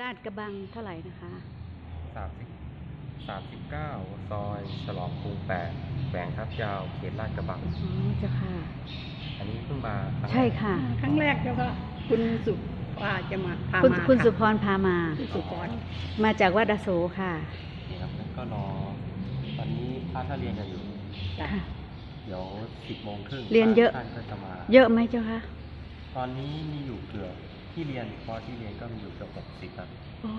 ลาดกระบังเท่าไหร่นะคะสามสิบสามสิบเก้าซอยฉลองกรุงแปดแขวงทับยาวเขตลาดกระบัง อ๋อเจ้าค่ะ อันนี้เพิ่งมารั้งแรกใช่ค่ะ ครั้งแรกเจ้าค่ะคุณสุว่าจะมาพาคุณมาคุณะสุพรพามา คุณสุพรมาจากวัดอโศค่ะนี่ครับแล้วก็รอตอนนี้พระท่านเรียนกันอยู่จ้ะค่ะ เดี๋ยวสิบโมงครึ่งเรียนเยอะพท่านก็จะมา เยอะไหมเจ้าคะตอนนี้มีอยู่เกือบ ที่เรียนพอที่เรียนก็มีอยู่เกือบหกสิบครับโอ้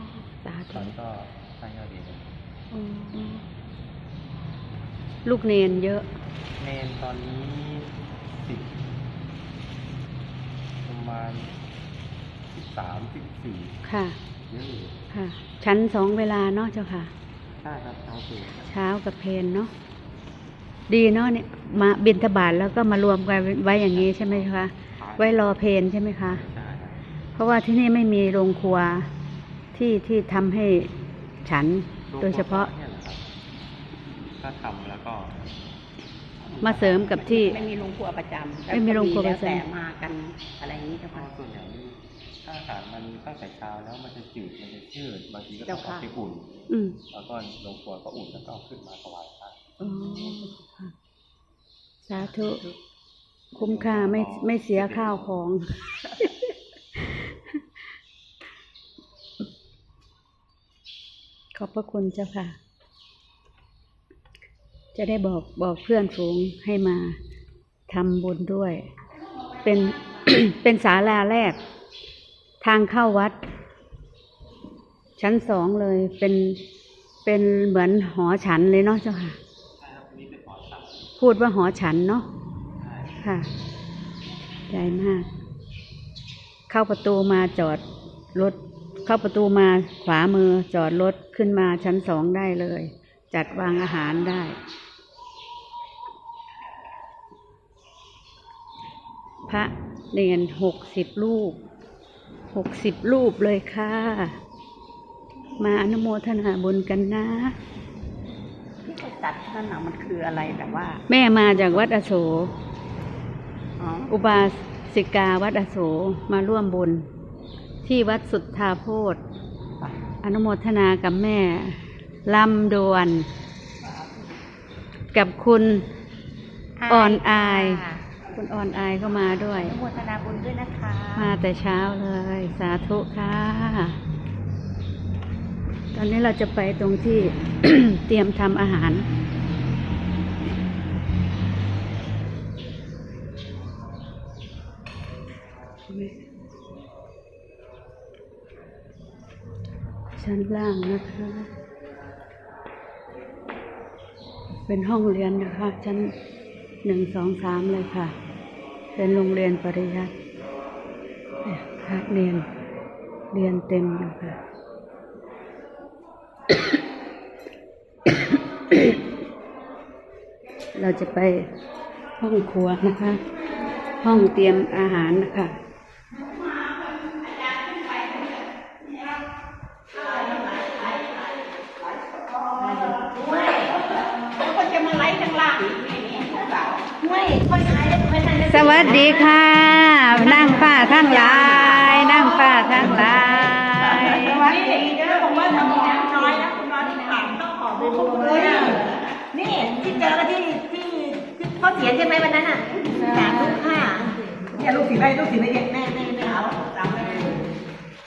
สาตธุอนนี้ก็ท่านก็เรียนกันอืมลูกเนนเยอะ เนนตอนนี้สิบประมาณสิบสามสิบสี่ค่ะ เยอะอยู่ค่ะ ชั้นสองเวลาเนาะเจ้าค่ะ ใช่ครับเช้าตื่นครับเช้ากับเพนเนาะดีเนาะเนี่ยมาบินทบาทแล้วก็มารวมกันไว้อย่างนี้ใช่ไหมคะ ไว้รอเพนใช่ไหมคะ ใช่ค รับเพราะว่าที่นี่ไม่มีโรงครัวที่ที่ทำให้ฉันโดยเฉพาะเนี่ยแหละครับถ้าทำแล้วก็มาเสริมกับที่ ไม่มีโรงครัวประจำไม่มีโรงครัวประจำ แล้วแต่มากันอะไรอย่างนี้เจ้าเพราะค่ะ ส่วนใหญ่นี่ถ้าอาหารมันตั้งแต่เช้าแล้วมันจะจืดมันจะชืดบางทีก็ต้เจ้าองเอาค่ะไปอุ่น อืมแล้วก็ลงครัวก็อุ่นแล้วก็เอาขึ้นมาถวายพระอ๋อค่ะสาธุ คุ้มค่าไม่ไม่เสียข้าวของ ขอบพระคุณเจ้าค่ะ จะได้บอกบอกเพื่อนฝูงให้มาทำบุญด้วย เป็นเป็นศาลาแรก ทางเข้าวัด ชั้นสองเลยเป็นเป็นเหมือนหอฉันเลยเนาะเจ้าค่ะ พูดว่าหอฉันเนาะค่ะใหญ่มาก เข้าประตูมาจอดรถ เข้าประตูมาขวามือจอดรถขึ้นมาชั้นสองได้เลย จัดวางอาหารได้ พระเนนหกสิบรูปหกสิบรูปเลยค่ะ มาอนุโมทนาบุญกันนะที่เขาจัดนั่นน่ะมันคืออะไรแบบว่า แม่มาจากวัดอโศอ๋ออุบาสิกาวัดอโศมาร่วมบุญ ที่วัดสุทธาโพธอนุโมทนากับแม่ลำดวน กับคุณอ่อนอายค่ะคุณอ่อนอายก็มาด้วย อนุโมทนาบุญด้วยนะคะ มาแต่เช้าเลย สาธุค่ะ ตอนนี้เราจะไปตรงที่ เตรียมทำอาหาร ชั้นล่างนะคะ เป็นห้องเรียนนะคะ ชั้นหนึ่งสองสามเลยค่ะ เป็นโรงเรียนปริยัติพระเรียนเรียนเต็มอยู่ค่ะเราจะไปห้องครัวนะคะ ห้องเตรียมอาหารนะคะ แล้วคนจะมาไล่ข้างล่างอีกนี่นี่สาวไม่คนไทยไม่ทันได้ ส วัสดีค่ะนั่งป้าทั้งหลายนั่งป้าทั้งหลายสวัสดีเด้อผมว่าทำน้ำน้อยนะคุณน้อยที่ถามต้องขอไปพูดเลยนี่ที่เจอกันที่ที่ที่พ่อเสียใช่ไหมวันนั้นอะสามลูกห้าเนี่ยลูกศิษย์ไอ้ลูกศิษย์ไอ้แม่แม่แม่เอาจำได้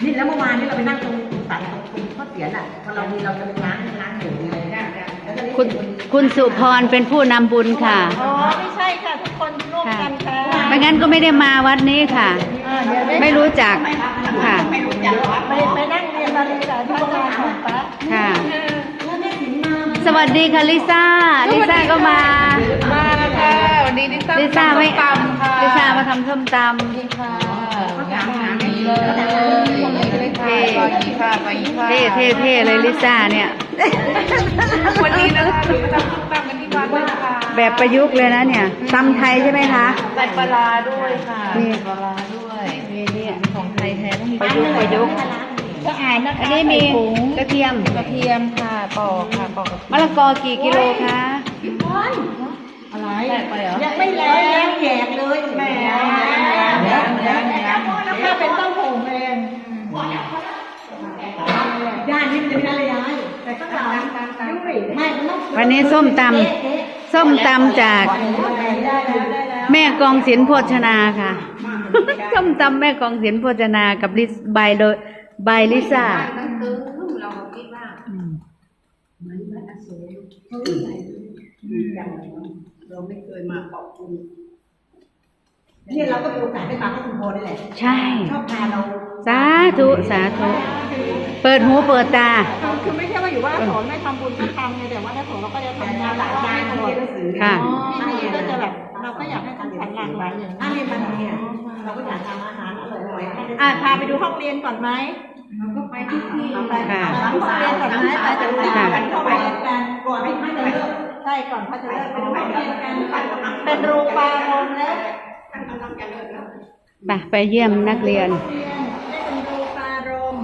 นี่แล้วเมื่อวานนี่เราไปนั่งตรงตัดตรงตรงพ่อเสียนอะพอเรามีเราจะไปล้างล้างหมูไงแล้วก็เรียคุณคุณสุพรเป็นผู้นำบุญค่ะ อ๋อ ไม่ใช่ค่ะ ทุกคนร่วมกันค่ะ ไม่งั้นก็ไม่ได้มาวัดนี้ค่ะ ไม่รู้จักค่ะไม่รู้จักไปไปนั่งเรียนมาเลยค่ะที่โรงงานของพระค่ะแล้วแม่ถึงมาสวัสดีค่ะลิซ่า ลิซ่าก็มา มาค่ะ วันนี้ลิซ่าลิซ่าไม่ตำค่ะลิซ่ามาทำส้มตค่ะงานหาดีเลยเลยค่ะไปอีกค่ะไปอีกำค่ะเท่เท่เท่เลยลิซ่าเนี่ย วัน แบบประยุกต์เลยนะเนี่ยตำไทยใช่ไหมคะ ใส่ปลาร้าด้วยค่ะนี่ ใส่ปลาร้าด้วยนี่เนี่ยของไทยแท้ต้องมีประยุกต์ประยุกต์สะอาดนะคะอันนี้มีกระเทียมกระเทียมค่ะปอกค่ะปอกกระเทียมะละกอกี่กิโลคะอะไรแตกไปเหรอยังไม่แล้วแยกเลยแม่ยังยังยังถ้าเป็นเต้าหู้แมงนี่มันจะไม่ได้เลยยายแต่ข้างหลังยุ่ยไม่มันต้อง วันนี้ส้มตำเอ๊ะเอ๊ะ ส้มตำจากได้แล้วได้แล้วได้แล้วแม่กองศิลป์โภชนาค่ะ ส้มตำแม่กองศิลป์โภชนากับลิสบายโดยบายลิซ่าตั้งตึงเราก็คิดว่าเนี่ยเราก็มีโอกาสได้ฟังให้คุณโพนี่แหละ ใช่ ชอบพาเรา สาธุสาธุเปิดหูเปิดตา คือไม่ใช่ว่าอยู่ว่าสอนไม่ทำบุญก็ทำไงแต่ว่าถ้าสอนเราก็จะทำงานหลายยาด้ายนมันเรียนหนังสือค่ะที่นี่ก็จะแบบเราก็อยากให้ท่านฉันหลากหลายอย่างถ้านี้เรียนมันเนี่ยเราก็อยากทำอาหารอร่อยๆให้ได้อะพาไปดูห้องเรียนก่อนไหมเราก็ไปที่ที่เอาไปค่ะหลังห้องเรียนก่อนไหมไปจะรู้ค่ะกันเข้าไปกันก่อนให้ท่านจะเลิกใช่ก่อนพระจะเลิกไปดูห้องเรียนกันเป็นรูปารมณ์แล้วไปไปเยี่ยมนักเรียนเรียนได้เป็นรูปา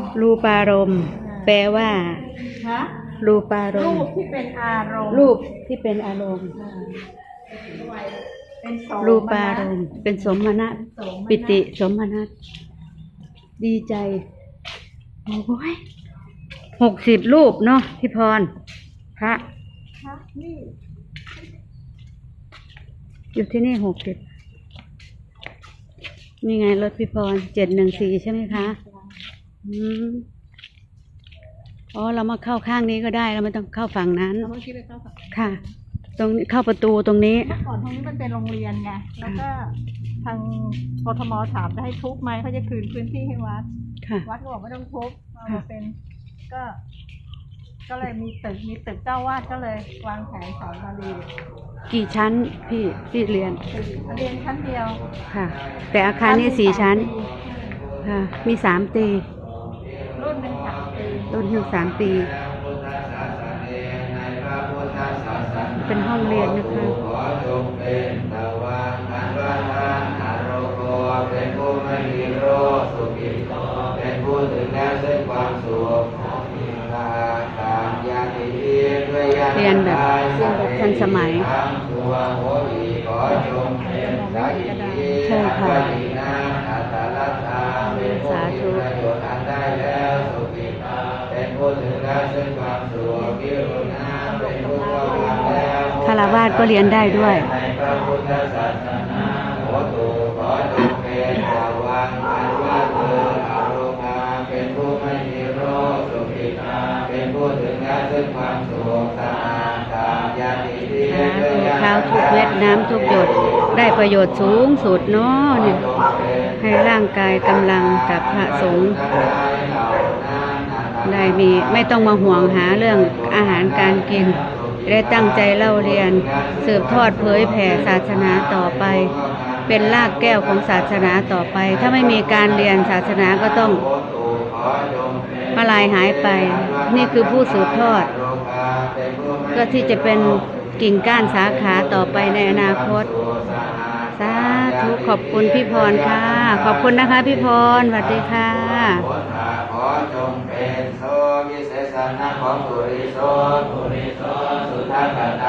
รมณ์รูปารมณ์แปลว่า ฮะรูปารรูมณ์ปที่เป็นอารมณ์รูปที่เป็นอารมณ์เป็นโสมรูปารมณ์เป็นสมณะโสมปิติสมนัตดีใจโอ้ยหกสิบรูปเนาะพี่พร พระ ฮะนี่อยู่ที่นี่หกสิบนี่ไงรถพี่พรเจ็ดหนึ่งสี่ใช่ไหมคะอื มอ๋อเรามาเข้าข้างนี้ก็ได้เราไม่ต้องเข้าฝั่งนั้นเราเมื่อกี้เลยเข้ากับค่ะ ตรงนี้เข้าประตูตรงนี้ เมื่อก่อนตรงนี้มันเป็นโรงเรียนไง แล้วก็ทางกทมถามจะให้ทุบไหมเขาจะคืนพื้นที่ให้วัด ค่ะ วัดก็บอกไม่ต้องทุบเอาค่ะมาเป็น ก็ ก็เลยมีตึก มีตึกเจ้าวาดก็เลยวางแผนสอนบาลีกี่ชั้นพี่พี่เรียนตึกเรียนชั้นเดียวค่ะ แต่อาคารนี้สี่ชั้น ค่ะ มีสามตี รุ่นหนึ่งสามปีต้นหนึ่งสามปี เป็นห้องเรียนนะคะขอจงเป็นตะวันอันประทานอารมณ์เป็นผู้ไม่มีโรคสุขิโตเป็นผู้ถึงแล้วซึ่งความสุขตาตามยาติพีด้วยยาเรียนแบบเรียนแบบทันสมัยทั้งตัวโหรีขอจงเป็นสักขีใช่ค่ะ อัปปินาอัตตลัตตาเป็นผู้มีประโยชน์อันได้แล้วสุขิตาเป็น ผู้ถึงแล้วซึ่งความสุขวิรุณาเป็นผู้ครอบงำแล้วคารวาสก็เรียนได้ด้วยในพระพุทธศาสนาโหตุขอจงเป็นสาวันอันว่าเธออารมณ์าเป็นผู้ไม่มีโรคสุขิตาเป็นผู้ถึงแล้วซึ่งความสุขสะอาดตามยาติที่สาธุข้าวทุกเม็ดน้ำทุกหยดได้ประโยชน์สูงสุดเนาะเนี่ยให้ร่างกายกำลังกับพระสงฆ์ ได้มีไม่ต้องมาห่วงหาเรื่องอาหารการกิน ได้ตั้งใจเล่าเรียน สืบทอดเผยแผ่ศาสนาต่อไป เป็นรากแก้วของศาสนาต่อไป ถ้าไม่มีการเรียนศาสนาก็ต้องมาลายหายไป นี่คือผู้สืบทอด ก็ที่จะเป็นกิ่งก้านสาขาต่อไปในอนาคตสาธุขอบคุณพี่พรค่ะ ขอบคุณนะคะพี่พรสวัสดีค่ะ จงเป็นโซวิเศษณะของปุริโสปุริโสสุทัศต